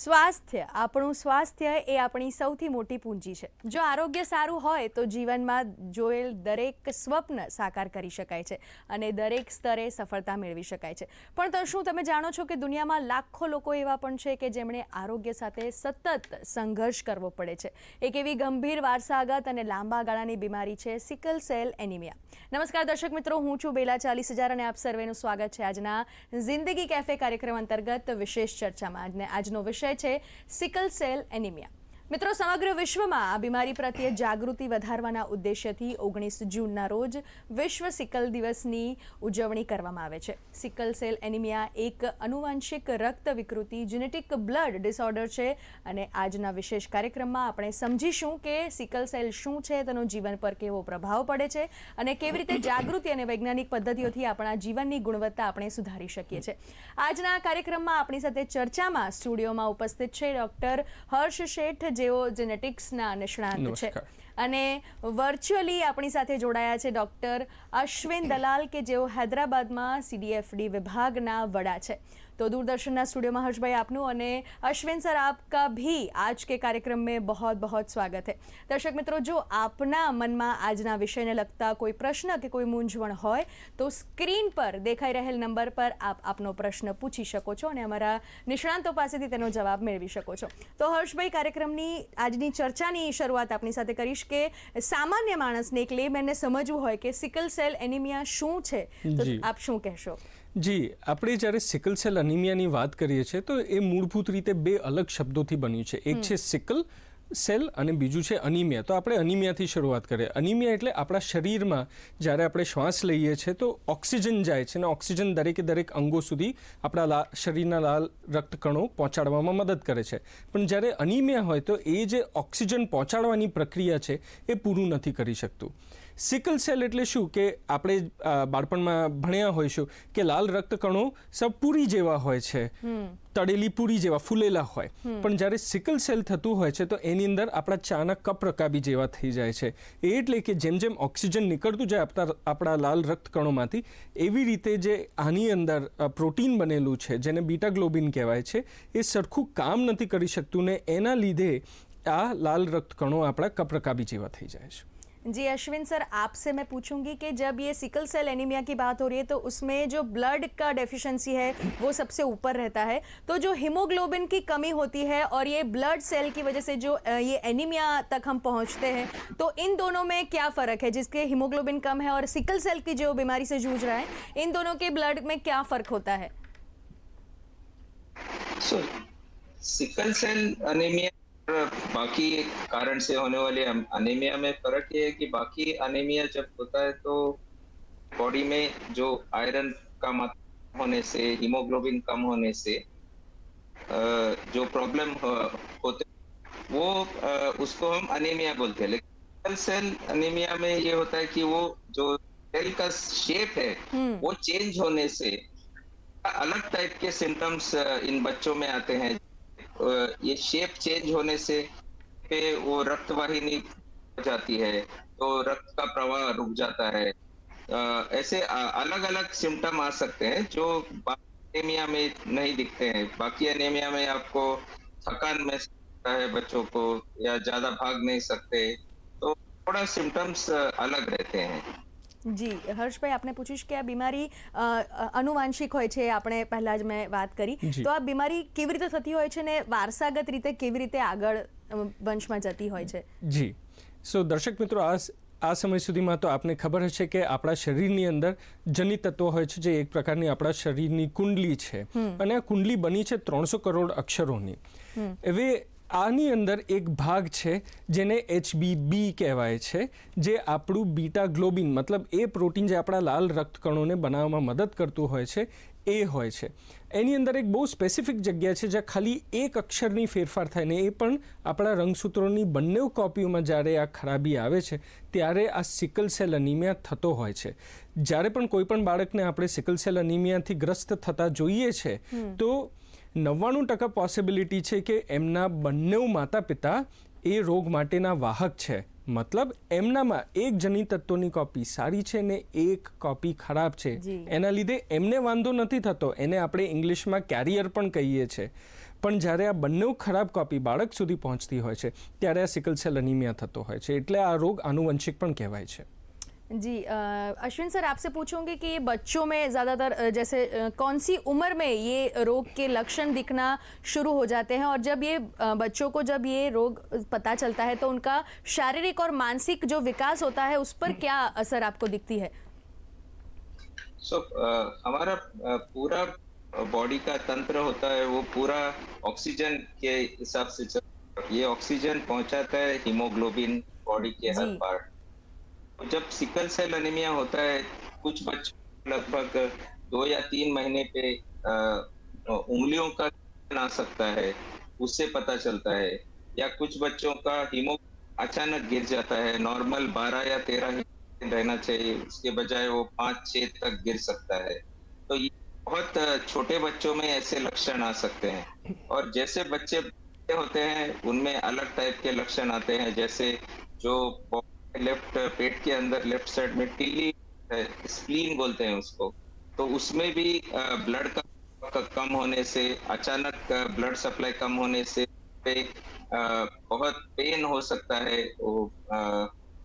સ્વાસ્થ્ય, આપણું સ્વાસ્થ્ય એ આપણી સૌથી મોટી પૂંજી છે. જો આરોગ્ય સારું હોય તો જીવનમાં જોયેલ દરેક સ્વપ્ન સાકાર કરી શકાય છે અને દરેક સ્તરે સફળતા મેળવી શકાય છે. પણ તો શું તમે જાણો છો કે દુનિયામાં લાખો લોકો એવા પણ છે કે જેમણે આરોગ્ય સાથે સતત સંઘર્ષ કરવો પડે છે? એક એવી ગંભીર વારસાગત અને લાંબા ગાળાની બીમારી છે સિકલ સેલ એનિમિયા. નમસ્કાર દર્શક મિત્રો, હું છું બેલા ચાલીસ હજાર અને આપ સર્વેનું સ્વાગત છે આજના જિંદગી કેફે કાર્યક્રમ અંતર્ગત વિશેષ ચર્ચામાં. આજને આજનો વિષય છે સિકલ સેલ એનિમિયા મિત્રો, સમગ્ર વિશ્વમાં આ બીમારી પ્રત્યે જાગૃતિ વધારવાના ઉદ્દેશ્યથી ઓગણીસ જૂનના રોજ વિશ્વ સિકલ દિવસની ઉજવણી કરવામાં આવે છે. સિકલ સેલ એનિમિયા એક અનુવાંશિક રક્ત વિકૃતિ જેનેટિક બ્લડ ડિસઓર્ડર છે અને આજના વિશેષ કાર્યક્રમમાં આપણે સમજીશું કે સિકલ સેલ શું છે, તેનો જીવન પર કેવો પ્રભાવ પડે છે અને કેવી રીતે જાગૃતિ અને વૈજ્ઞાનિક પદ્ધતિઓથી આપણા જીવનની ગુણવત્તા આપણે સુધારી શકીએ છીએ. આજના કાર્યક્રમમાં આપણી સાથે ચર્ચામાં સ્ટુડિયોમાં ઉપસ્થિત છે ડૉક્ટર હર્ષ શેઠ જેઓ જેનેટિક્સના નિષ્ણાંત છે. અને વર્ચ્યુઅલી આપણી સાથે જોડાયા છે ડૉક્ટર અશ્વિન દલાલ કે જેઓ હૈદરાબાદમાં સીડીએફડી વિભાગના વડા છે. તો દૂરદર્શનના સ્ટુડિયોમાં હર્ષભાઈ આપનું અને અશ્વિન સર આપકા ભી આજ કે કાર્યક્રમ મેં બહોત બહોત સ્વાગત હે. દર્શક મિત્રો જો આપના મનમાં આજના વિષયને લગતા કોઈ પ્રશ્ન કે કોઈ મૂંઝવણ હોય તો સ્ક્રીન પર દેખાઈ રહેલ નંબર પર આપ આપનો પ્રશ્ન પૂછી શકો છો અને અમારા નિષ્ણાંતો પાસેથી તેનો જવાબ મેળવી શકો છો. તો હર્ષભાઈ કાર્યક્રમની આજની ચર્ચાની શરૂઆત આપની સાથે કરીશ કે સામાન્ય માણસને એક લેમેનને સમજવું હોય કે સિકલ સેલ એનિમિયા શું છે? તો આપ શું કહેશો? જી આપણે જ્યારે સિકલ સેલ અનિમિયાની વાત કરીએ છીએ તો એ મૂળભૂત રીતે બે અલગ શબ્દોથી બન્યું છે. એક છે સિકલ સેલ અને બીજું છે અનિમિયા તો આપણે અનિમિયાથી શરૂઆત કરીએ. અનિમિયા એટલે આપણા શરીરમાં જ્યારે આપણે શ્વાસ લઈએ છીએ તો ઓક્સિજન જાય છે અને ઓક્સિજન દરેકે દરેક અંગો સુધી આપણા લા શરીરના લાલ રક્તકણો પહોંચાડવામાં મદદ કરે છે. પણ જ્યારે અનિમિયા હોય તો એ જે ઓક્સિજન પહોંચાડવાની પ્રક્રિયા છે એ પૂરું નથી કરી શકતું. સિકલ સેલ એટલે શું? કે આપણે બાળપણમાં ભણ્યા હોઈશું કે લાલ રક્તકણો સબ પૂરી જેવા હોય છે. તળેલી પૂરી જેવા ફૂલેલા હોય. પણ જ્યારે સિકલ સેલ થતું હોય છે તો એની અંદર આપણા ચાના કપ રકાબી જેવા થઈ જાય છે. એ એટલે કે જેમ જેમ ઓક્સિજન નીકળતું જાય આપણા આપણા લાલ રક્તકણોમાંથી એવી રીતે જે આની અંદર પ્રોટીન બનેલું છે જેને બીટા ગ્લોબિન કહેવાય છે એ સરખું કામ નથી કરી શકતું ને એના લીધે આ લાલ રક્તકણો આપણા કપ રકાબી જેવા થઈ જાય છે. जी, अश्विन सर, आपसे मैं पूछूँगी कि जब ये सिकल सेल एनीमिया की बात हो रही है तो उसमें जो ब्लड का डेफिशिएंसी है, वो सबसे ऊपर रहता है। तो जो हीमोग्लोबिन की कमी होती है और ये ब्लड सेल की वजह से जो ये एनीमिया तक हम पहुँचते हैं तो इन दोनों में क्या फ़र्क है, जिसके हीमोग्लोबिन कम है और सिकल सेल की जो बीमारी से जूझ रहा है, इन दोनों के ब्लड में क्या फ़र्क होता है? सिकल सेल अनीमिया और बाकी कारण से होने वाले अनीमिया में फ़र्क ये है कि बाकी अनीमिया जब होता है तो बॉडी में जो आयरन का मात्रा होने से हीमोग्लोबिन कम होने से जो प्रॉब्लम होते वो उसको हम अनीमिया बोलते हैं लेकिन सेल अनीमिया में ये होता है कि वो जो सेल का शेप है हम्म। वो चेंज होने से अलग टाइप के सिम्टम्स इन बच्चों में आते हैं ये शेप चेंज होने से पे वो रक्त वाहिनी हो जाती है तो रक्त का प्रवाह रुक जाता है। ऐसे अलग अलग सिम्टम आ सकते हैं जो एनीमिया में नहीं दिखते हैं। बाकी एनीमिया में आपको थकान महसूस है बच्चों को या ज़्यादा भाग नहीं सकते तो थोड़ा सिम्टम्स अलग रहते हैं। જી હર્ષભાઈ આપણે પૂછીશ કે આ બીમારી અનુવાંશિક હોય છે આપણે પહેલા જ મેં વાત કરી. તો આ બીમારી કેવી રીતે થતી હોય છે ને વારસાગત રીતે કેવી રીતે આગળ વંશમાં જતી હોય છે? જી. સો દર્શક મિત્રો આ આ સમય સુધીમાં તો આપને ખબર હશે કે આપણા શરીરની અંદર જનિત તત્વો હોય છે જે એક પ્રકારની આપણા શરીરની કુંડલી છે. અને આ કુંડલી બની છે ત્રણસો કરોડ અક્ષરોની. હવે આની અંદર એક ભાગ છે જેને એચબીબી કહેવાય છે જે આપણું બીટા ગ્લોબિન મતલબ એ પ્રોટીન જે આપણા લાલ રક્તકણોને બનાવવામાં મદદ કરતું હોય છે એ હોય છે. એની અંદર એક બહુ સ્પેસિફિક જગ્યા છે જ્યાં ખાલી એક અક્ષરની ફેરફાર થાય ને એ પણ આપણા રંગસૂત્રોની બંને કોપીઓમાં જ્યારે આ ખરાબી આવે છે ત્યારે આ સિકલ સેલ અનિમિયા થતો હોય છે. જ્યારે પણ કોઈ પણ બાળકને આપણે સિકલ સેલ અનિમિયાથી ગ્રસ્ત થતા જોઈએ છે તો નવ્વાણું ટકા પોસિબિલિટી છે કે એમના બંને માતા પિતા એ રોગ માટેના વાહક છે. મતલબ એમનામાં એક જની તત્વોની કોપી સારી છે ને એક કોપી ખરાબ છે. એના લીધે એમને વાંધો નથી થતો. એને આપણે ઇંગ્લિશમાં કેરિયર પણ કહીએ છીએ પણ જ્યારે આ બંને ખરાબ કોપી બાળક સુધી પહોંચતી હોય છે ત્યારે આ સિકલ સેલ અનિમિયા થતો હોય છે. એટલે આ રોગ આનુવંશિક પણ કહેવાય છે. जी अश्विन सर आपसे पूछूँगी कि ये बच्चों में ज़्यादातर जैसे कौन सी उम्र में ये रोग के लक्षण दिखना शुरू हो जाते हैं? और जब ये बच्चों को जब ये रोग पता चलता है तो उनका शारीरिक और मानसिक जो विकास होता है उस पर क्या असर आपको दिखती है? सो so, हमारा अ, पूरा बॉडी का तंत्र होता है वो पूरा ऑक्सीजन के हिसाब से ये ऑक्सीजन पहुंचाता है हीमोग्लोबिन बॉडी के हर पार्ट जब सिकल सेल एनीमिया होता है, कुछ बच्चों लगभग दो या तीन महीने पे उंगलियों का आ सकता है, उससे पता चलता है। या कुछ बच्चों का हीमो अचानक गिर जाता है नॉर्मल 12 या 13 ही रहना चाहिए, उसके बजाय वो पाँच छह तक गिर सकता है। तो ये बहुत छोटे बच्चों में ऐसे लक्षण आ सकते हैं। और जैसे बच्चे होते हैं, उनमें अलग टाइप के लक्षण आते हैं, जैसे जो लेफ़्ट पेट के अंदर लेफ़्ट साइड में टिल्ली स्प्लीन बोलते हैं उसको। तो उसमें भी ब्लड का का कम होने से, अचानक ब्लड सप्लाई कम होने से, पे बहुत पेन हो सकता है।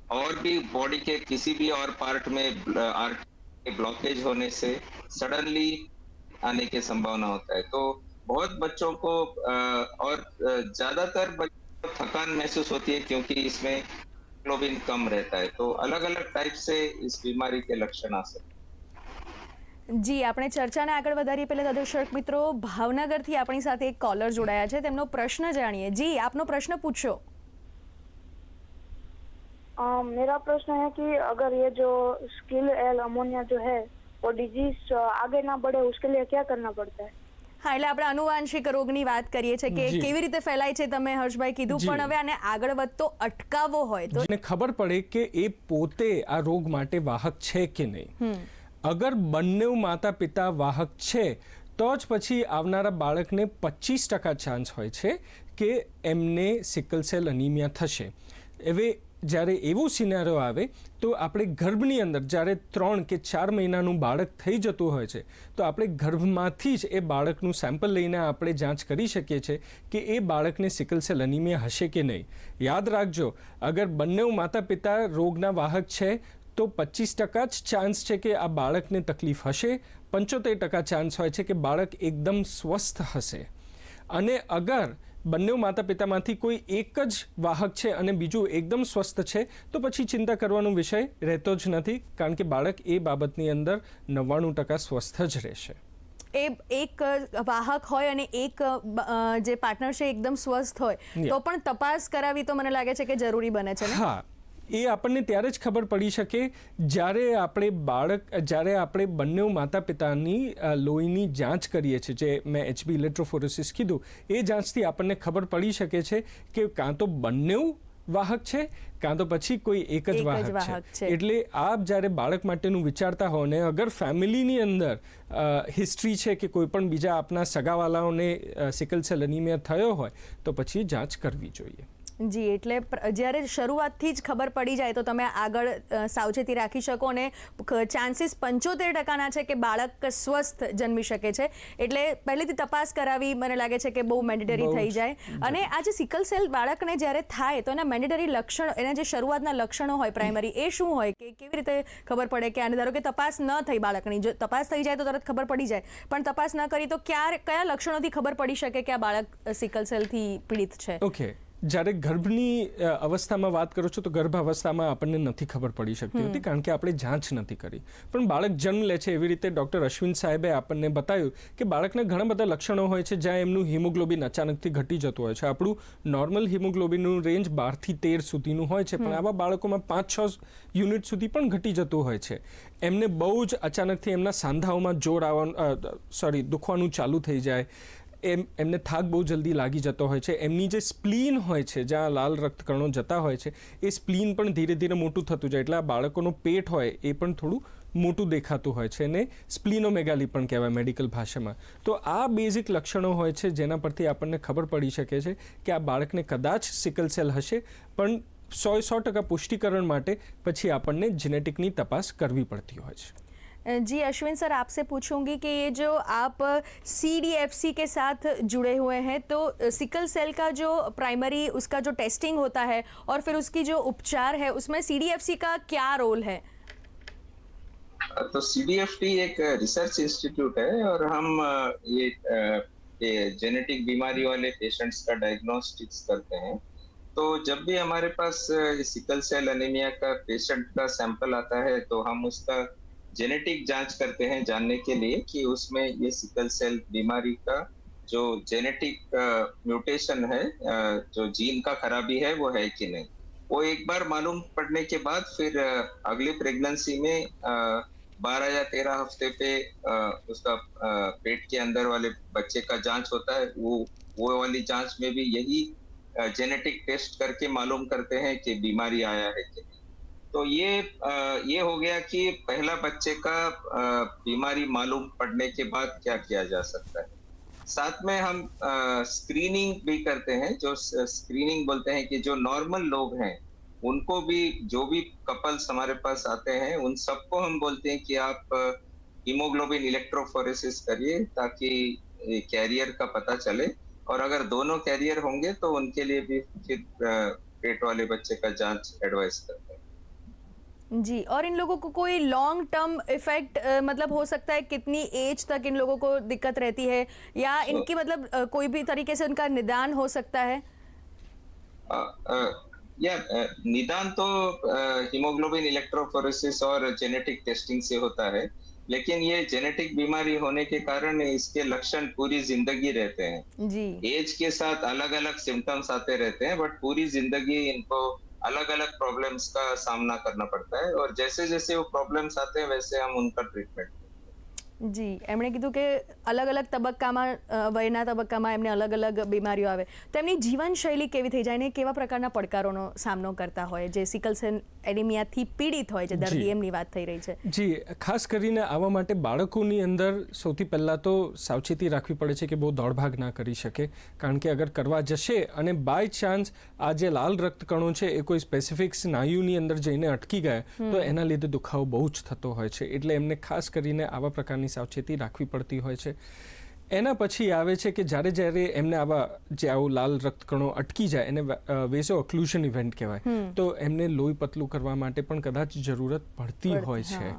और भी बॉडी के किसी भी और पार्ट में ब्लॉकेज होने से सडनली आने की संभावना होता है। तो बहुत बच्चों को और ज़्यादातर बच्चों को थकान महसूस होती है, क्योंकि इसमें ग्लोबिन कम रहता है तो अलग अलग टाइप से इस बीमारी के लक्षण आ सकते हैं જી આપણે ચર્ચાને આગળ વધારીએ પહેલાં દર્શક મિત્રો ભાવનગરથી આપણી સાથે એક કોલર જોડાયા છે તેમનો પ્રશ્ન જાણીએ જી આપનો પ્રશ્ન પૂછો अ, मेरा प्रश्न है कि अगर ये जो स्किल एल अमोनिया जो है वो डिजीज आगे ना बढ़े उसके लिए क्या करना पड़ता है હા એટલે આપણે અનુવાંશિક રોગની વાત કરીએ છીએ કે. કેવી રીતે ફેલાય છે તમે હર્ષભાઈ કીધું પણ હવે આને આગળ વધતો અટકાવવો હોય તો? ખબર પડે કે એ પોતે આ રોગ માટે વાહક છે કે નહીં. અગર બંને માતા પિતા વાહક છે તો જ પછી આવનારા બાળકને પચીસ ટકા ચાન્સ હોય છે કે એમને સિકલ સેલ અનિમિયા થશે. હવે જ્યારે એવું સિનારો આવે, તો આપણે ગર્ભની અંદર જ્યારે ત્રણ કે ચાર મહિનાનું બાળક થઈ જતું હોય છે, તો આપણે ગર્ભમાંથી જ એ બાળકનું સેમ્પલ લઈને આપણે જાંચ કરી શકીએ છીએ કે એ બાળકને સિકલ સેલ અનિમિયા હશે કે નહીં. યાદ રાખજો, અગર બંને માતા પિતા રોગના વાહક છે, તો પચીસ ટકા જ ચાન્સ છે કે આ બાળકને તકલીફ હશે, પંચોતેર ટકા ચાન્સ હોય છે કે બાળક એકદમ સ્વસ્થ હશે. અને અગર બંને માતા પિતામાંથી કોઈ એક જ વાહક છે અને બીજું એકદમ સ્વસ્થ છે તો પછી ચિંતા કરવાનો વિષય રહેતો જ નથી કારણ કે બાળક એ બાબતની અંદર નવ્વાણું ટકા સ્વસ્થ જ રહેશે. એ એક વાહક હોય અને એક જે પાર્ટનર છે એકદમ સ્વસ્થ હોય તો પણ તપાસ કરાવી તો મને લાગે છે કે જરૂરી બને છે હા એ આપણને ત્યારે જ ખબર પડી શકે જ્યારે આપણે બાળક જ્યારે આપણે બંને માતા પિતાની લોહીની જાંચ કરીએ છીએ જે મેં એચબી ઇલેક્ટ્રોફોરોસિસ કીધું એ જાંચથી આપણને ખબર પડી શકે છે કે કાં તો બંને વાહક છે કાં તો પછી કોઈ એક જ વાહક છે. એટલે આપ જ્યારે બાળક માટેનું વિચારતા હો ને અગર ફેમિલીની અંદર હિસ્ટ્રી છે કે કોઈ પણ બીજા આપના સગાવાલાઓને સિકલ સેલ અનિમિયા થયો હોય તો પછી જાંચ કરવી જોઈએ જી એટલે જ્યારે શરૂઆતથી જ ખબર પડી જાય તો તમે આગળ સાવચેતી રાખી શકો અને ચાન્સીસ પંચોતેર ટકાના છે કે બાળક સ્વસ્થ જન્મી શકે છે. એટલે પહેલેથી તપાસ કરાવી મને લાગે છે કે બહુ મેન્ડેટરી થઈ જાય. અને આ જે સિકલ સેલ બાળકને જ્યારે થાય તો એના મેન્ડેટરી લક્ષણ એના જે શરૂઆતના લક્ષણો હોય પ્રાઇમરી એ શું હોય કે કેવી રીતે ખબર પડે કે આને ધારો કે તપાસ ન થઈ બાળકની. જો તપાસ થઈ જાય તો તરત ખબર પડી જાય. પણ તપાસ ન કરી તો ક્યારે કયા લક્ષણોથી ખબર પડી શકે કે આ બાળક સિકલ સેલથી પીડિત છે? ઓકે જ્યારે ગર્ભની અવસ્થામાં વાત કરો છો તો ગર્ભ અવસ્થામાં આપણને નથી ખબર પડી શકતી હોતી કારણ કે આપણે જાંચ નથી કરી. પણ બાળક જન્મ લે છે એવી રીતે ડૉક્ટર અશ્વિન સાહેબે આપણને બતાવ્યું કે બાળકને ઘણા બધા લક્ષણો હોય છે જ્યાં એમનું હિમોગ્લોબિન અચાનકથી ઘટી જતું હોય છે. આપણું નોર્મલ હિમોગ્લોબિનનું રેન્જ બારથી તેર સુધીનું હોય છે પણ આવા બાળકોમાં પાંચ છ યુનિટ સુધી પણ ઘટી જતું હોય છે. એમને બહુ જ અચાનકથી એમના સાંધાઓમાં જોર આવવાનું સોરી દુખવાનું ચાલુ થઈ જાય. એમ, એમને થાક બહુ જલ્દી લાગી જતો હોય છે. એમની જે સ્પ્લીન હોય છે, જ્યાં લાલ રક્તકણો જતા હોય છે, એ સ્પ્લીન પણ ધીરે ધીરે મોટું થતું જાય. એટલે આ બાળકોનું પેટ હોય, એ પણ થોડું મોટું દેખાતું હોય છે અને સ્પ્લિનોમેગાલી પણ કહેવાય મેડિકલ ભાષામાં. તો આ બેઝિક લક્ષણો હોય છે, જેના પરથી આપણને ખબર પડી શકે છે કે આ બાળકને કદાચ સિકલ સેલ હશે, પણ સો સો ટકા પુષ્ટિકરણ માટે પછી આપણને જેનેટિકની તપાસ કરવી પડતી હોય છે. जी अश्विन सर, आपसे पूछूँगी कि ये जो आप सी डी एफ़ सी के साथ जुड़े हुए हैं तो सिकल सेल का जो प्राइमरी, उसका जो टेस्टिंग होता है और फिर उसकी जो उपचार है, उसमें सी डी एफ़ सी का क्या रोल है? तो सीडीएफटी एक रिसर्च इंस्टीट्यूट है और हम ये ये जेनेटिक बीमारी वाले पेशेंट्स का डायग्नोस्टिक्स करते हैं। तो जब भी हमारे पास सिकल सेल एनीमिया का पेशेंट का सैंपल आता है तो हम उसका जेनेटिक जाँच करते हैं जानने के लिए कि उसमें ये सिकल सेल बीमारी का जो जेनेटिक म्यूटेशन है जो जीन का खराबी है, वो है कि नहीं। वो एक बार मालूम पड़ने के बाद फिर अगली प्रेगनेंसी में बारह या तेरह हफ़्ते पे उसका पेट के अंदर वाले बच्चे का जाँच होता है। वो वो वाली जाँच में भी यही जेनेटिक टेस्ट करके मालूम करते हैं कि बीमारी आया है कि नहीं। तो ये ये हो गया कि पहला बच्चे का बीमारी मालूम पड़ने के बाद क्या किया जा सकता है। साथ में हम स्क्रीनिंग भी करते हैं, जो स्क्रीनिंग बोलते हैं कि जो नॉर्मल लोग हैं, उनको भी, जो भी कपल्स हमारे पास आते हैं, उन सबको हम बोलते हैं कि आप हीमोग्लोबिन इलेक्ट्रोफोरेसिस करिए, ताकि कैरियर का पता चले। और अगर दोनों कैरियर होंगे तो उनके लिए भी फिर पेट वाले बच्चे का जाँच एडवाइस करते हैं जी और इन लोगों को कोई लॉन्ग टर्म इफ़ेक्ट मतलब हो सकता है कितनी एज तक इन लोगों को दिक्कत रहती है? या So- इनकी मतलब अ, कोई भी तरीके से उनका निदान हो सकता है? अ, अ, या निदान तो हीमोग्लोबिन इलेक्ट्रोफोरेसिस और जेनेटिक टेस्टिंग से होता है लेकिन ये जेनेटिक बीमारी होने के कारण इसके लक्षण पूरी ज़िंदगी रहते हैं। जी। एज के साथ अलग अलग सिम्टम्स आते रहते हैं बट पूरी ज़िंदगी इनको अलग अलग प्रॉब्लम्स का सामना करना पड़ता है और जैसे जैसे वो प्रॉब्लम्स आते हैं, वैसे हम उनका ट्रीटमेंट જી એમણે કીધું કે અલગ અલગ તબક્કામાં વયના તબક્કામાં એમને અલગ અલગ બીમારીઓ આવે. તો એમની જીવનશૈલી કેવી થઈ જાય અને કેવા પ્રકારના પડકારોનો સામનો કરતા હોય? જે સિકલ સેલ એનિમિયાથી પીડિત હોય છે દર્દી એમની વાત થઈ રહી છે. જી ખાસ કરીને આવા માટે બાળકોની અંદર સૌથી પહેલાં તો સાવચેતી રાખવી પડે છે કે બહુ દોડભાગ ના કરી શકે. કારણ કે અગર કરવા જશે અને બાય ચાન્સ આ જે લાલ રક્તકણો છે એ કોઈ સ્પેસિફિક સ્નાયુની અંદર જઈને અટકી ગયા તો એના લીધે દુખાવો બહુ જ થતો હોય છે. એટલે એમને ખાસ કરીને આવા પ્રકારની સાવચેતી રાખવી પડતી હોય છે. એના પછી આવે છે કે જ્યારે જ્યારે એમને આવા જે આવું લાલ રક્તકણો અટકી જાય એને વેસો ઓક્લુઝન ઇવેન્ટ કહેવાય તો એમને લોહી પતલું કરવા માટે પણ કદાચ જરૂરત પડતી હોય છે.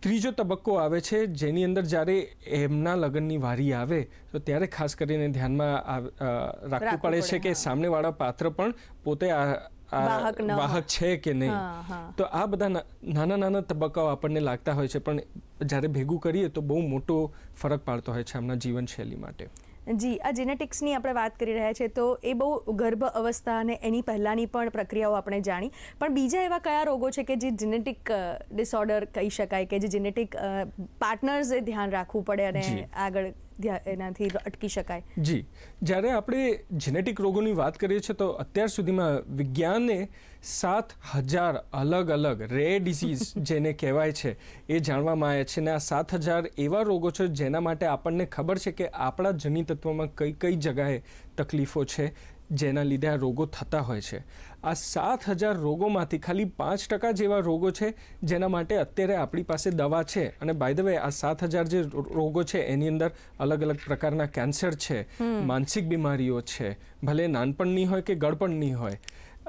ત્રીજો તબક્કો આવે છે જેની અંદર જ્યારે એમના લગ્નની વારી આવે તો ત્યારે ખાસ કરીને ધ્યાનમાં રાખવું પડે છે કે. સામેવાળા પાત્ર પણ પોતે આ વાહક છે કે નહીં. તો આ બધા નાના નાના તબક્કાઓ આપણને લાગતા હોય છે પણ જ્યારે ભેગું કરીએ તો બહુ મોટો ફરક પાડતો હોય છે આમના જીવનશૈલી માટે. જી આ જેનેટિક્સની આપણે વાત કરી રહ્યા છે તો એ બહુ ગર્ભ અવસ્થા અને એની પહેલાંની પણ પ્રક્રિયાઓ આપણે જાણી. પણ બીજા એવા કયા રોગો છે કે જે જેનેટિક ડિસઓર્ડર કહી શકાય કે જે જેનેટિક પાર્ટનર્સે ધ્યાન રાખવું પડે અને આગળ એનાથી અટકી શકાય. જી. જ્યારે આપણે જેનેટિક રોગોની વાત કરીએ છીએ તો અત્યાર સુધીમાં વિજ્ઞાને સાત હજાર અલગ અલગ રેર ડિસીઝ જેને કહેવાય છે એ જાણવામાં આવ્યા છે. અને આ સાત હજાર એવા રોગો છે જેના માટે આપણને ખબર છે કે આપણા જનીતત્વમાં કઈ કઈ જગાએ તકલીફો છે જેના લીધે આ રોગો થતા હોય છે. આ સાત હજાર રોગોમાંથી ખાલી પાંચ ટકા જેવા રોગો છે જેના માટે અત્યારે આપણી પાસે દવા છે. અને બાય ધ વે આ સાત હજાર જે રોગો છે એની અંદર અલગ અલગ પ્રકારના કેન્સર છે માનસિક બીમારીઓ છે ભલે નાનપણની હોય કે ગળપણની હોય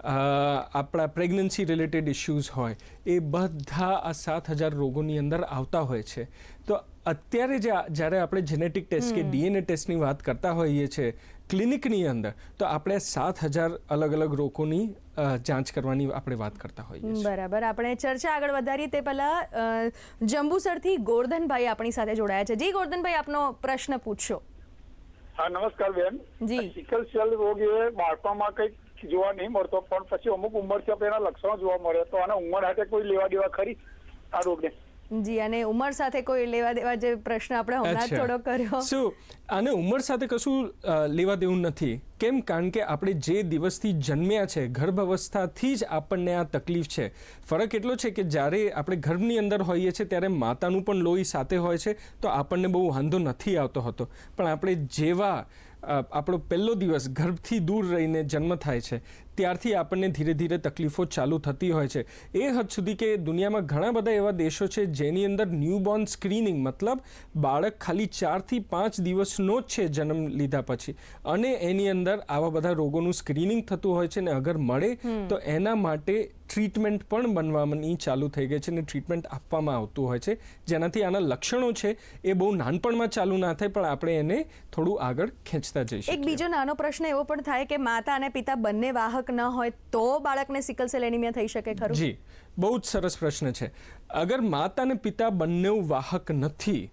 આપણા પ્રેગ્નન્સી રિલેટેડ ઇશ્યુઝ હોય એ બધા આ સાત હજાર રોગોની અંદર આવતા હોય છે. તો અત્યારે જ્યારે આપણે જેનેટિક ટેસ્ટ કે ડીએનએ ટેસ્ટની વાત કરતા હોઈએ છીએ ક્લિનિકની અંદર તો આપણે સાત હજાર અલગ અલગ રોગોની અ, જાંચ કરવાની આપણે વાત કરતા હોઈએ બરાબર. આપણે ચર્ચા આગળ વધારીએ તે પહેલાં જંબુસરથી ગોરધનભાઈ આપણી સાથે જોડાયા છે. જી ગોરધનભાઈ આપનો પ્રશ્ન પૂછશો હા નમસ્કાર બેન. જી. સિકલ સેલ રોગ એ બાળપણમાં કંઈક જોવા નહીં મળતો પણ પછી અમુક ઉંમર છે એના લક્ષણો જોવા મળે. તો આના ઉંમર સાથે કોઈ લેવા દેવા ખરી આ રોગને? જી અને ઉંમર સાથે કોઈ લેવા દેવા જે પ્રશ્ન આપણે હમણાં થોડો કર્યો. શું આને ઉંમર સાથે કશું લેવા દેવું નથી? કેમ? કારણ કે આપણે જે દિવસથી જન્મ્યા છે ગર્ભ અવસ્થાથી જ આપણને આ તકલીફ છે. ફરક એટલો છે કે જ્યારે આપણે ગર્ભની અંદર હોઈએ છીએ ત્યારે માતાનું પણ લોહી સાથે હોય છે તો આપણને બહુ વાંધો નથી આવતો હતો. પણ આપણે જેવા આપણો પહેલો દિવસ ગર્ભથી દૂર રહીને જન્મ થાય છે ત્યારથી આપણને ધીરે ધીરે તકલીફો ચાલુ થતી હોય છે. એ હદ સુધી કે દુનિયામાં ઘણા બધા એવા દેશો છે જેની અંદર ન્યૂબોર્ન સ્ક્રીનિંગ મતલબ બાળક ખાલી ચારથી પાંચ દિવસનો જ છે જન્મ લીધા પછી. અને એની અંદર આવા બધા રોગોનું સ્ક્રીનિંગ થતું હોય છે ને અગર મળે તો એના માટે ટ્રીટમેન્ટ પણ બનવાની ચાલુ થઈ ગઈ છે અને ટ્રીટમેન્ટ આપવામાં આવતું હોય છે. જેનાથી આના લક્ષણો છે એ બહુ નાનપણમાં ચાલુ ના થાય પણ આપણે એને થોડું આગળ ખેંચતા જઈશું એક બીજો નાનો પ્રશ્ન એવો પણ થાય કે માતા અને પિતા બંને વાહક ન હોય તો બાળકને સિકલ સેલ એનિમિયા થઈ શકે ખરું? જી બહુ જ સરસ પ્રશ્ન છે. અગર માતા અને પિતા બંને વાહક નથી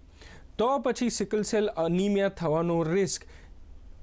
તો પછી સિકલ સેલ અનિમિયા થવાનો રિસ્ક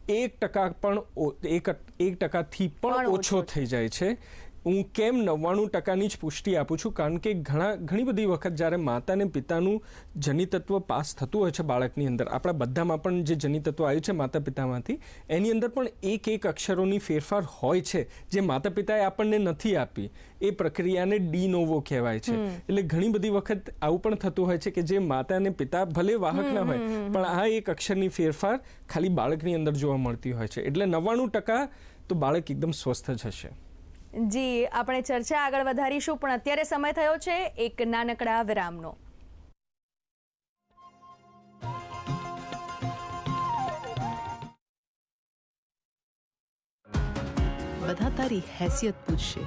એક ટકા પણ એક એક ટકાથી પણ ઓછો થઈ જાય છે. હું કેમ નવ્વાણું ટકાની જ પુષ્ટિ આપું છું? કારણ કે ઘણા ઘણી બધી વખત જ્યારે માતાને પિતાનું જનીતત્વ પાસ થતું હોય છે બાળકની અંદર આપણા બધામાં પણ જે જનિતત્વ આવ્યું છે માતા પિતામાંથી એની અંદર પણ એક એક અક્ષરોની ફેરફાર હોય છે જે માતા પિતાએ આપણને નથી આપી. એ પ્રક્રિયાને ડીનોવો કહેવાય છે. એટલે ઘણી બધી વખત આવું પણ થતું હોય છે કે જે માતા અને પિતા ભલે વાહક ના હોય પણ આ એક અક્ષરની ફેરફાર ખાલી બાળકની અંદર જોવા મળતી હોય છે. એટલે નવ્વાણું ટકા તો બાળક એકદમ સ્વસ્થ જ હશે. જી આપણે ચર્ચા આગળ વધારીશું પણ અત્યારે સમય થયો છે એક નાનકડા વિરામનો. બધા તારી હેસિયત પૂછશે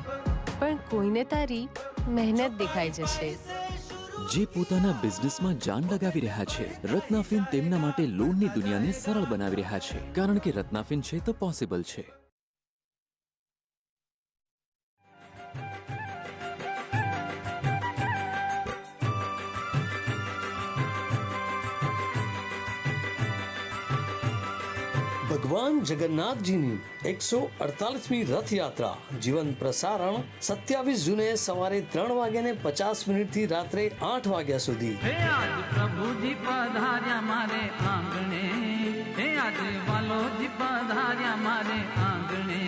પણ કોઈને તારી મહેનત દેખાઈ જશે. જે પોતાના બિઝનેસમાં જાન લગાવી રહ્યા છે રત્નાફિન તેમના માટે લોનની દુનિયાને સરળ બનાવી રહ્યા છે કારણ કે રત્નાફિન છે તો પોસિબલ છે. ભગવાન જગન્નાથજીની એકસો અડતાલીસમી રથયાત્રા જીવન પ્રસારણ સત્યાવીસ જૂને સવારે ત્રણ વાગ્યાને પચાસ મિનિટથી રાત્રે આઠ વાગ્યા સુધી હે આજ પ્રભુજી પધાર્યા મારે આંગણે હે આજ વાલોજી પધાર્યા મારે આંગણે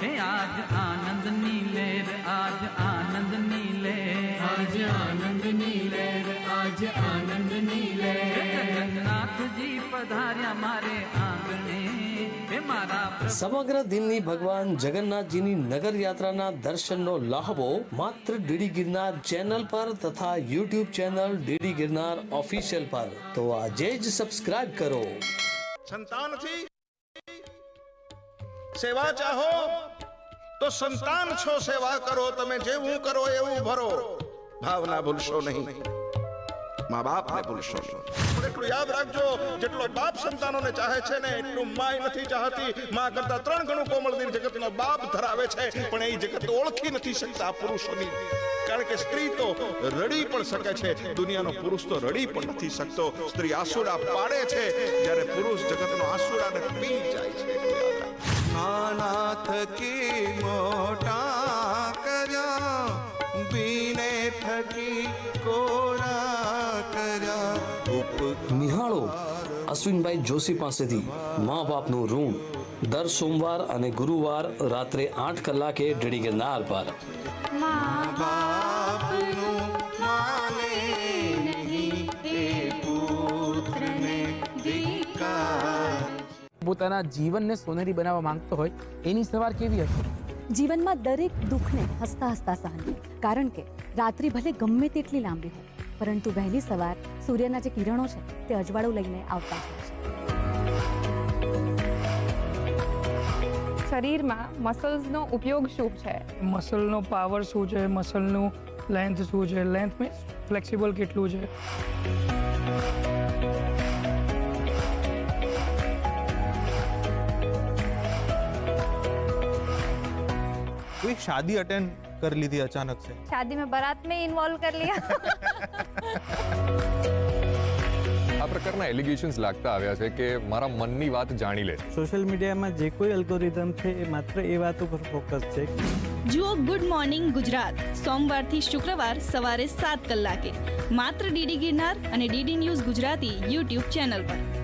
હે આજ આનંદની લહેર આજ આનંદની લહેર આજ આનંદની લહેર આજ આનંદની લહેર જગન્નાથજી પધાર્યા મારે સમગ્ર દિનની ભગવાન જગન્નાથજીની નગર યાત્રાના દર્શનનો લાહવો માત્ર ડીડી ગિરનાર ચેનલ પર તથા YouTube channel DD Girnar official પર તો આજે જ સબસ્ક્રાઇબ કરો સંતાનથી સેવા ચાહો તો સંતાન છો સેવા કરો તમે જેવું કરો એવું ભરો ભાવના ભૂલશો નહીં મા બાપને ભૂલશો નહીં પણ એટલું યાદ રાખજો, જેટલો બાપ સંતાનોને ચાહે છે ને, એટલું માય નથી ચાહતી. માં કરતા ત્રણ ગણું કોમળ દિલ જગતનો બાપ ધરાવે છે, પણ એ જગત ઓળખી નથી શકતા પુરુષોની. કારણ કે સ્ત્રી તો રડી પણ શકે છે, દુનિયાનો પુરુષ તો રડી પણ નથી શકતો. સ્ત્રી આસુડા પાડે છે, જ્યારે પુરુષ જગતનો આસુડાને પી જાય છે. નાનાથ કી મોટા અશ્વિનભાઈ જોશી પાસેથી મા બાપનું ઋણ. દર સોમવાર અને ગુરુવાર રાત્રે આઠ કલાકે ડડી ગિરનાર પર. પોતાના જીવનને સોનેરી બનાવવા માંગતો હોય એની સવાર કેવી હશે જીવનમાં દરેક દુઃખને હસતા હસતા સહન કારણ કે રાત્રિ ભલે ગમે તેટલી લાંબી હોય પરંતુ વહેલી સવાર સૂર્યના જે કિરણો છે તે અજવાળું લઈને આવતા હોય છે. શરીરમાં મસલ્સનો ઉપયોગ શું છે? મસલનો પાવર શું છે? મસલનું લેન્થ શું છે? લેન્થ મીન્સ ફ્લેક્સિબલ કેટલું છે? કોઈ શાદી અટેન્ડ કરી લીધી અચાનક છે शादी में बारात में इन्वॉल्व कर लिया આ પ્રકારના એલિગેશન્સ લાગતા આવ્યા છે કે મારા મનની વાત જાણી લે સોશિયલ મીડિયામાં જે કોઈ અલ્ગોરિધમ છે એ માત્ર એ વાતો પર ફોકસ છે જુઓ ગુડ મોર્નિંગ ગુજરાત સોમવારથી શુક્રવાર સવારે સાત કલાકે માત્ર ડીડી ગિરનાર અને DD news Gujarati YouTube channel પર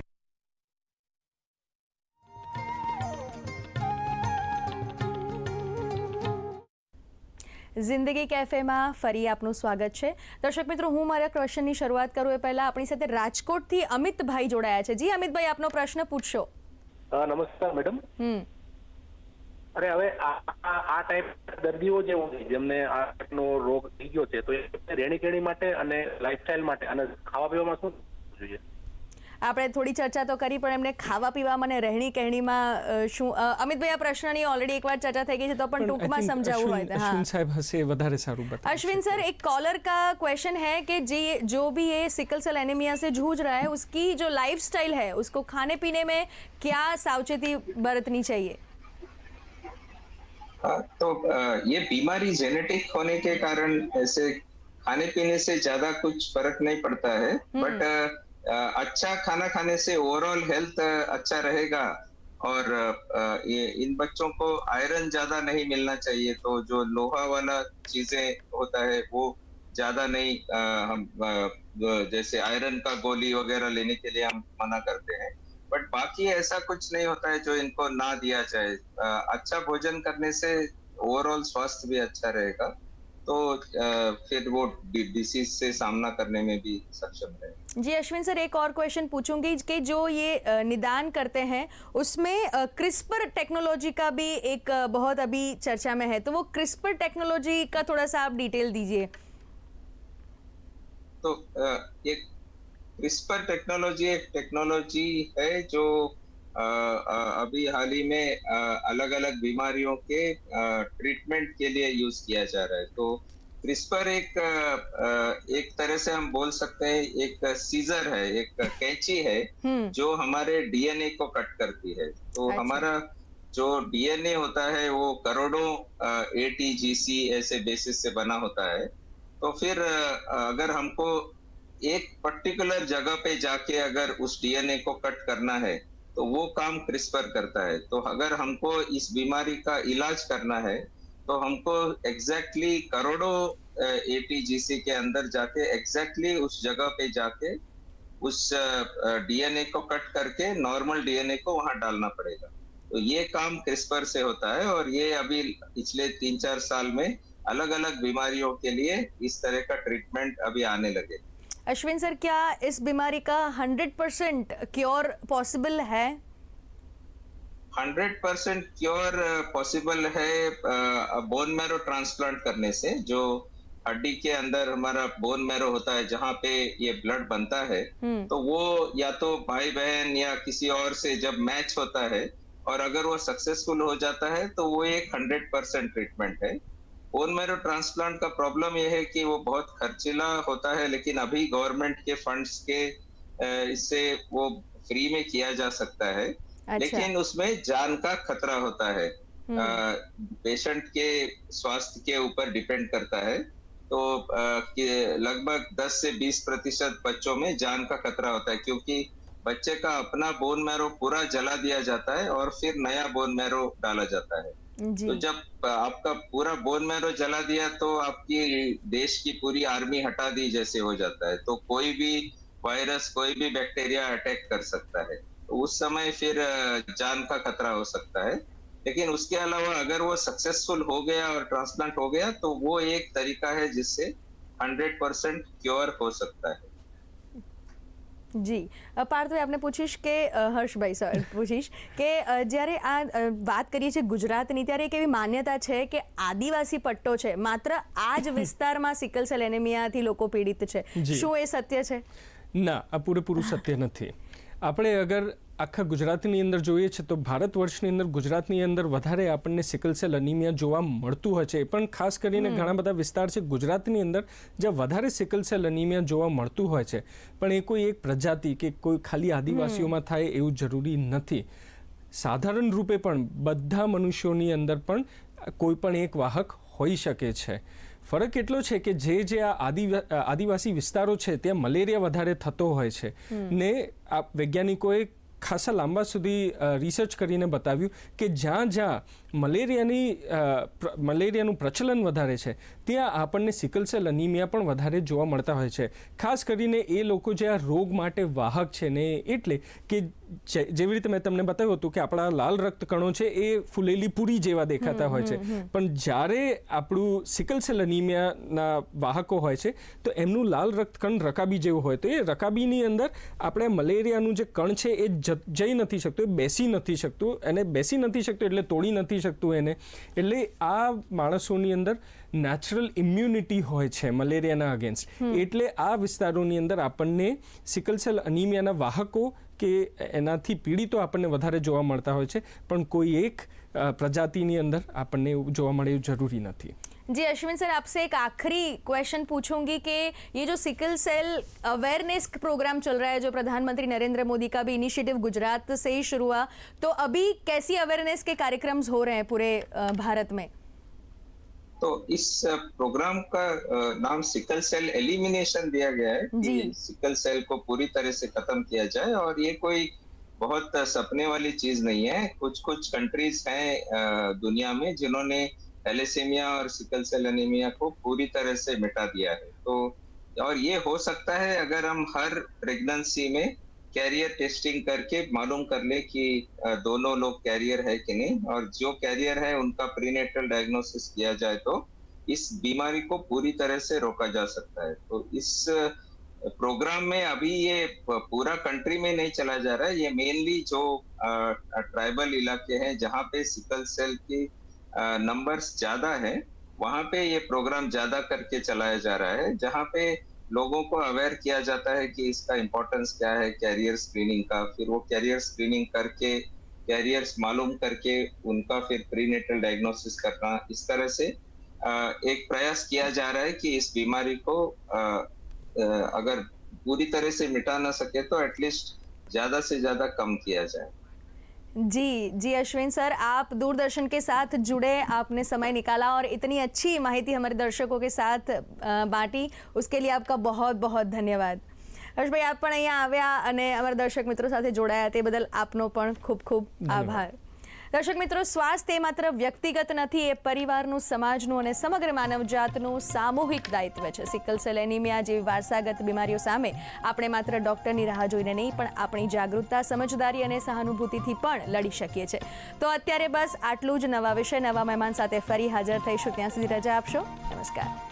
જિંદગી કેફેમાં ફરી આપનું સ્વાગત છે. દર્શક મિત્રો હું મારા ક્વેશ્ચનની શરૂઆત કરું એ પહેલા આપણી સાથે રાજકોટથી અમિતભાઈ જોડાયા છે. જી અમિતભાઈ આપનો પ્રશ્ન પૂછશો નમસ્કાર મેડમ. હમ. અરે હવે આ ટાઈપ દર્દીઓ જે હોય જેમને આ ટાઈપનો રોગ થઈ ગયો છે તો એ રહેણી કેણી માટે અને લાઈફસ્ટાઈલ માટે અને ખાવા પીવામાં શું જોઈએ? આપણે થોડી ચર્ચા તો કરી પણ એમને ખાવા પીવામાં અને રહેણી કહેણીમાં શું અમિતભાઈ આ પ્રશ્નની ઓલરેડી એકવાર ચર્ચા થઈ ગઈ છે તો પણ ટૂંકમાં સમજાવવું હોય અશ્વિન સાહેબ હશે વધારે સારું બતા अश्विन सर एक कॉलर का क्वेश्चन है कि जी जो भी ये सिकल सेल एनीमिया से जूझ रहा है उसकी जो लाइफस्टाइल है उसको खाने पीने में क्या सावचेती बरतनी चाहिए तो ये बीमारी जेनेटिक होने के कारण ऐसे खाने पीने से ज़्यादा कुछ फ़र्क नहीं पड़ता है बट अच्छा खाना खाने से ओवरऑल हेल्थ अच्छा रहेगा। और ये, इन बच्चों को आयरन ज़्यादा नहीं मिलना चाहिए तो जो लोहा वाला चीज़ें होता है, वो ज़्यादा नहीं हम जैसे आयरन का गोली वगैरह लेने के लिए हम मना करते हैं। बट बाकी ऐसा कुछ नहीं होता है जो इनको ना दिया जाए। अच्छा भोजन करने से ओवरऑल स्वास्थ्य भी अच्छा रहेगा। तो फिर वो डिसीज से सामना करने में भी सक्षम रहेगा। जी, अश्विन सर, एक और क्वेश्चन पूछूँगी कि जो ये निदान करते हैं, उसमें क्रिस्पर टेक्नोलॉजी का भी एक बहुत अभी चर्चा में है। तो वो क्रिस्पर टेक्नोलॉजी का थोड़ा सा आप डिटेल दीजिए। तो ये क्रिस्पर टेक्नोलॉजी एक टेक्नोलॉजी है जो अभी हाल ही में अलग अलग बीमारियों के ट्रीटमेंट के लिए यूज़ किया जा रहा है। तो क्रिस्पर एक अ, अ, एक तरह से हम बोल सकते हैं एक सीजर है एक कैंची है हम्म। जो हमारे डीएनए को कट करती है। तो अच्छा। हमारा जो डीएनए होता है वो करोड़ों एटीजीसी ऐसे बेसिस से बना होता है। तो फिर अगर हमको एक पर्टिकुलर जगह पे जाके अगर उस डीएनए को कट करना है तो वो काम क्रिस्पर करता है। तो अगर हमको इस बीमारी का इलाज करना है तो हमको एग्जैक्टली exactly करोड़ों एटीजीसी के अंदर जाके एग्जैक्टली exactly उस जगह पे जाके उस डीएनए को कट करके नॉर्मल डीएनए को वहाँ डालना पड़ेगा। तो ये काम क्रिस्पर से होता है और ये अभी पिछले तीन चार साल में अलग अलग बीमारियों के लिए इस तरह का ट्रीटमेंट अभी आने लगे। अश्विन सर, क्या इस बीमारी का हंड्रेड परसेंट क्योर पॉसिबल है? हंड्रेड परसेंट क्योर पॉसिबल है बोन मैरो ट्रांसप्लांट करने से जो हड्डी के अंदर हमारा बोन मैरो होता है जहाँ पे ये ब्लड बनता है हम्म। तो वो या तो भाई बहन या किसी और से जब मैच होता है और अगर वो सक्सेसफुल हो जाता है तो वो एक हंड्रेड परसेंट ट्रीटमेंट है। बोन मैरो ट्रांसप्लांट का प्रॉब्लम ये है कि वो बहुत खर्चीला होता है लेकिन अभी गवर्नमेंट के फंड्स के इससे वो फ्री में किया जा सकता है। अच्छा। लेकिन उसमें जान का खतरा होता है। हम्म, पेशेंट के स्वास्थ्य के ऊपर डिपेंड करता है। तो लगभग 10 से 20 प्रतिशत बच्चों में जान का खतरा होता है क्योंकि बच्चे का अपना बोन मैरो पूरा जला दिया जाता है और फिर नया बोन मैरो डाला जाता है। तो जब आपका पूरा बोन मैरो जला दिया तो आपकी देश की पूरी आर्मी हटा दी जैसे हो जाता है। तो कोई भी वायरस कोई भी बैक्टीरिया अटैक कर सकता है। उस समय फिर अ, जान का खतरा हो सकता है लेकिन उसके अलावा अगर वो सक्सेसफुल हो गया और ट्रांसप्लांट हो गया तो वो एक तरीका है जिससे हंड्रेड परसेंट क्योर हो सकता है જી અ, પાર્થભાઈ આપને પૂછીશ કે અ, હર્ષભાઈ સર પૂછીશ કે અ, જ્યારે આ અ, વાત કરીએ છીએ ગુજરાતની ત્યારે એક એવી માન્યતા છે કે આદિવાસી પટ્ટો છે માત્ર આ જ વિસ્તારમાં સિકલ સેલ એનેમિયાથી લોકો પીડિત છે જી. શું એ સત્ય છે ના આ પૂરેપૂરું સત્ય નથી આપણે અગર આખા ગુજરાતની અંદર જોઈએ છે તો ભારત વર્ષની અંદર ગુજરાતની અંદર વધારે આપણને સિકલ સેલ અનિમિયા જોવા મળતું હોય છે. પણ ખાસ કરીને ઘણા બધા વિસ્તાર છે ગુજરાતની અંદર જ્યાં વધારે સિકલ સેલ અનિમિયા જોવા મળતું હોય છે. પણ એ કોઈ એક પ્રજાતિ કે કોઈ ખાલી આદિવાસીઓમાં થાય એવું જરૂરી નથી. સાધારણ રૂપે પણ બધા મનુષ્યોની અંદર પણ કોઈ પણ એક વાહક હોઈ શકે છે. ફરક એટલો છે કે જે જે આ આદિવા આદિવાસી વિસ્તારો છે ત્યાં મલેરિયા વધારે થતો હોય છે. ને આ વૈજ્ઞાનિકોએ ખાસા લાંબા સુધી રિસર્ચ કરીને બતાવ્યું કે જ્યાં જ્યાં મલેરિયાની મલેરિયાનું પ્રચલન વધારે છે ત્યાં આપણને સિકલસેલ અનિમિયા પણ વધારે જોવા મળતા હોય છે. ખાસ કરીને એ લોકો જે આ રોગ માટે વાહક છે ને એટલે કે જેવી રીતે મેં તમને બતાવ્યું હતું કે આપણા લાલ રક્તકણો છે એ ફૂલેલી પૂરી જેવા દેખાતા હોય છે. પણ જ્યારે આપણું સિકલસેલ અનિમિયાના વાહકો હોય છે તો એમનું લાલ રક્તકણ રકાબી જેવું હોય. તો એ રકાબીની અંદર આપણે મલેરિયાનું જે કણ છે એ જઈ નથી શકતું એ બેસી નથી શકતું. એને બેસી નથી શકતું એટલે તોડી નથી શકતું એને. એટલે આ માણસોની અંદર નેચરલ ઇમ્યુનિટી હોય છે મલેરિયાના અગેન્સ્ટ એટલે આ વિસ્તારોની અંદર આપણને સિકલ સેલ અનિમિયાના વાહકો કે એનાથી પીડિતો આપણને વધારે જોવા મળતા હોય છે પણ કોઈ એક અ, પ્રજાતિની અંદર આપણને એવું જોવા મળે એવું જરૂરી નથી जी अश्विन सर आपसे एक आखिरी क्वेश्चन पूछूंगी कि ये जो सिकल सेल अवेयरनेस प्रोग्राम चल रहा है जो प्रधानमंत्री नरेंद्र मोदी का भी इनिशिएटिव गुजरात से ही शुरू हुआ तो अभी कैसी अवेयरनेस के कार्यक्रम हो रहे हैं पूरे अ, भारत में तो इस प्रोग्राम का नाम सिकल सेल एलिमिनेशन दिया गया है कि सिकल सेल को पूरी तरह से खत्म किया जाए और ये कोई बहुत सपने वाली चीज़ नहीं है। कुछ कुछ कंट्रीज़ हैं दुनिया में जिन्होंने थैलेसीमिया और सिकल सेल एनीमिया को पूरी तरह से मिटा दिया है। तो और ये हो सकता है अगर हम हर प्रेगनेंसी में कैरियर टेस्टिंग करके मालूम कर ले कि दोनों लोग कैरियर है कि नहीं। और जो कैरियर है, उनका प्रीनेटल डायग्नोसिस किया जाए तो इस बीमारी को पूरी तरह से रोका जा सकता है। तो इस प्रोग्राम में अभी ये पूरा कंट्री में नहीं चला जा रहा है। ये मेनली जो ट्राइबल इलाके हैं, जहाँ पे सिकल सेल की नंबर्स ज़्यादा है, वहाँ पे ये प्रोग्राम ज़्यादा करके चलाया जा रहा है, जहाँ पे लोगों को अवेयर किया जाता है कि इसका इम्पोर्टेंस क्या है कैरियर स्क्रीनिंग का। फिर वो कैरियर स्क्रीनिंग करके कैरियर्स मालूम करके उनका फिर प्रीनेटल डायग्नोसिस करना, इस तरह से एक प्रयास किया जा रहा है कि इस बीमारी को अगर पूरी तरह से मिटा ना सके तो एटलीस्ट ज़्यादा से ज़्यादा कम किया जाए। जी जी अश्विन सर आप दूरदर्शन के साथ जुड़े आपने समय निकाला और इतनी अच्छी माहिती हमारे दर्शकों के साथ अ, बांटी उसके लिए आपका बहुत बहुत ધન્યવાદ હર્ષભાઈ આપ પણ અહીંયા આવ્યા અને અમારા દર્શક મિત્રો સાથે જોડાયા તે બદલ આપનો પણ ખૂબ ખૂબ આભાર દર્શક મિત્રો, સ્વાસ્થ્ય એ માત્ર વ્યક્તિગત નથી, એ પરિવારનું, સમાજનું અને સમગ્ર માનવજાતનું સામૂહિક દાયિત્વ છે. સિકલ સેલ એનિમિયા જેવી વારસાગત બીમારીઓ સામે આપણે માત્ર ડૉક્ટરની રાહ જોઈને નહીં, પણ આપણી જાગૃતતા, સમજદારી અને સહાનુભૂતિથી પણ લડી શકીએ છીએ. તો અત્યારે બસ આટલું જ નવા વિષય, નવા મહેમાન સાથે ફરી હાજર થઈશું. ત્યાં સુધી રજા આપશો. નમસ્કાર.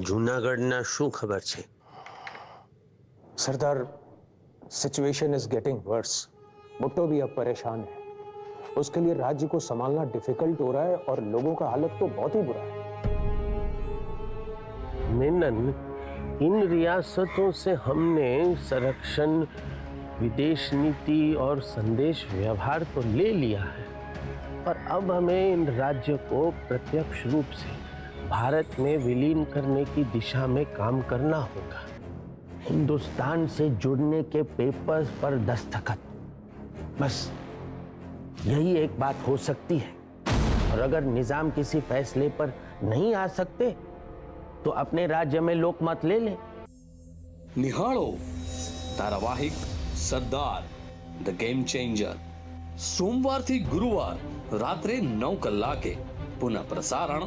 જૂનાગઢના શું ખબર છે Sardar situation is getting worse Bhutto भी अब परेशान है उसके लिए राज्य को संभालना डिफिकल्ट हो रहा है और लोगों का हालत तो बहुत ही बुरा है मेनन इन रियासतों से हमने संरक्षण विदेश नीति और संदेश व्यवहार तो ले लिया है पर अब हमें इन राज्यों को प्रत्यक्ष रूप से भारत में विलीन करने की दिशा में काम करना होगा हिंदुस्तान से जुड़ने के पेपर्स पर दस्तखत बस यही एक बात हो सकती है और अगर निजाम किसी फैसले पर नहीं आ सकते तो अपने राज्य में लोकमत ले ले નિહાળો ધારાવાહિક સરદાર ધ ગેમ ચેન્જર સોમવારથી ગુરુવાર રાત્રે નવ કલાકે પુનઃ પ્રસારણ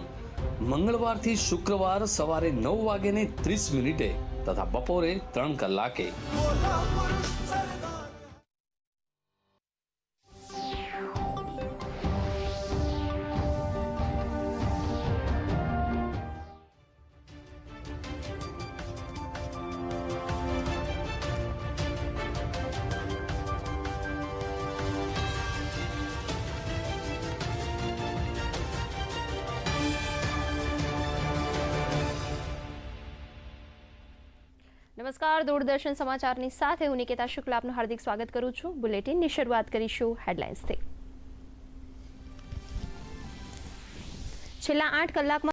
મંગળવારથી શુક્રવાર સવારે નવ વાગે ને ત્રીસ મિનિટે તથા બપોરે ત્રણ કલાકે. દૂરદર્શન સમાચારની સાથે હું નિકેતા શુક્લા આપનું હાર્દિક સ્વાગત કરું છું. બુલેટિનની શરૂઆત કરીશું હેડલાઇન્સથી. છેલ્લા આઠ કલાકમાં